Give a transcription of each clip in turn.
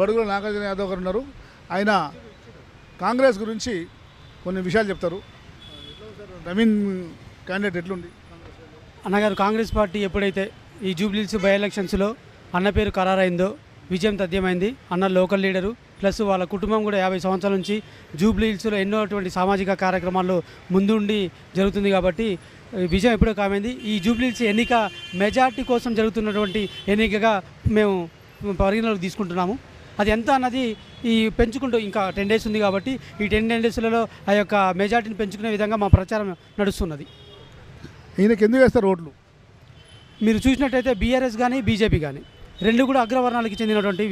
బడుగుల నాగార్జున యాదవ్. గారు ఉన్నారు. ఆయన కాంగ్రెస్ గురించి కొన్ని విషయాలు చెప్తారు. నవీన్ క్యాండిడేట్ ఎట్లుంది? అన్నగారు కాంగ్రెస్ పార్టీ ఎప్పుడైతే ఈ జూబ్లీస్ బై ఎలక్షన్స్లో అన్న పేరు ఖరారైందో విజయం తథ్యమైంది. అన్న లోకల్ లీడరు ప్లస్ వాళ్ళ కుటుంబం కూడా యాభై సంవత్సరాల నుంచి జూబ్లీహిల్స్లో ఎన్నో అటువంటి సామాజిక కార్యక్రమాల్లో ముందుండి జరుగుతుంది కాబట్టి విజయం ఎప్పుడో కామైంది. ఈ జూబ్లీహిల్స్ ఎన్నిక మెజార్టీ కోసం జరుగుతున్నటువంటి ఎన్నికగా మేము పరిగణలోకి తీసుకుంటున్నాము. అది ఎంత అన్నది ఈ పెంచుకుంటూ ఇంకా టెన్ డేస్ ఉంది కాబట్టి ఈ టెన్ డేస్లలో ఆ యొక్క మెజార్టీని పెంచుకునే విధంగా మా ప్రచారం నడుస్తున్నది. ఈయనకి ఎందుకు వేస్తారు ఓట్లు? మీరు చూసినట్టయితే బీఆర్ఎస్ కానీ బీజేపీ కానీ రెండు కూడా అగ్రవర్ణాలకు చెందినటువంటి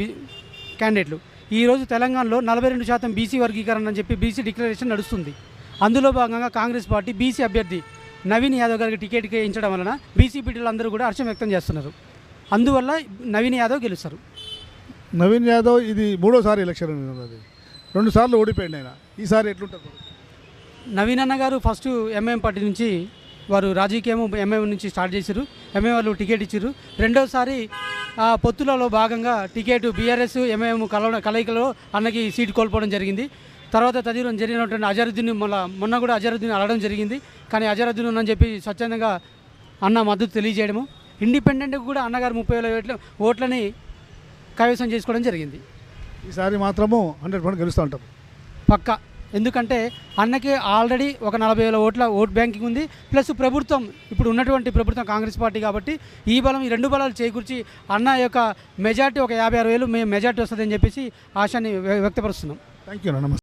క్యాండిడేట్లు ఈరోజు తెలంగాణలో నలభై రెండు శాతం బీసీ వర్గీకరణ అని చెప్పి బీసీ డిక్లరేషన్ నడుస్తుంది. అందులో భాగంగా కాంగ్రెస్ పార్టీ బీసీ అభ్యర్థి నవీన్ యాదవ్ గారికి టికెట్ వేయించడం వలన బీసీ బిడ్డలు అందరూ కూడా హర్షం వ్యక్తం చేస్తున్నారు. అందువల్ల నవీన్ యాదవ్ గెలుస్తారు. నవీన్ యాదవ్ ఇది మూడోసారి ఎలక్షన్ రెండు సార్లు ఓడిపోయింది ఆయన. ఈసారి ఎట్లుంటుంది? నవీన్ అన్న గారు ఫస్ట్ ఎంఐఎం పార్టీ నుంచి వారు రాజకీయం ఎంఐఎం నుంచి స్టార్ట్ చేశారు ఎంఐఎం వాళ్ళు టికెట్ ఇచ్చారు రెండోసారి ఆ పొత్తులలో భాగంగా టికెట్ బీఆర్ఎస్ ఎంఐఎం కల కలయికలో అన్నకి సీట్ కోల్పోవడం జరిగింది. తర్వాత తదిరం జరిగినటువంటి అజరుద్దీన్ మళ్ళా మొన్న కూడా అజరుద్దీన్ అడగడం జరిగింది. కానీ అజరుద్దీన్ ఉన్నని చెప్పి స్వచ్ఛందంగా అన్న మద్దతు తెలియజేయడము. ఇండిపెండెంట్గా కూడా అన్నగారు ముప్పై వేల ఓట్ల ఓట్లని కైవసం చేసుకోవడం జరిగింది. ఈసారి మాత్రము హండ్రెడ్ పర్సెంట్ గెలుస్తూ ఉంటాం. పక్క. ఎందుకంటే అన్నకి ఆల్రెడీ ఒక నలభై వేల ఓట్ల ఓట్ బ్యాంకింగ్ ఉంది. ప్లస్ ప్రభుత్వం ఇప్పుడు ఉన్నటువంటి ప్రభుత్వం కాంగ్రెస్ పార్టీ కాబట్టి ఈ బలం ఈ రెండు బలాలు చేకూర్చి అన్న యొక్క మెజార్టీ ఒక యాభై ఆరు వేలు మేము మెజార్టీ వస్తుందని చెప్పేసి ఆశాన్ని వ్య- వ్యక్తపరుస్తున్నాం. థ్యాంక్ యూ నమస్తే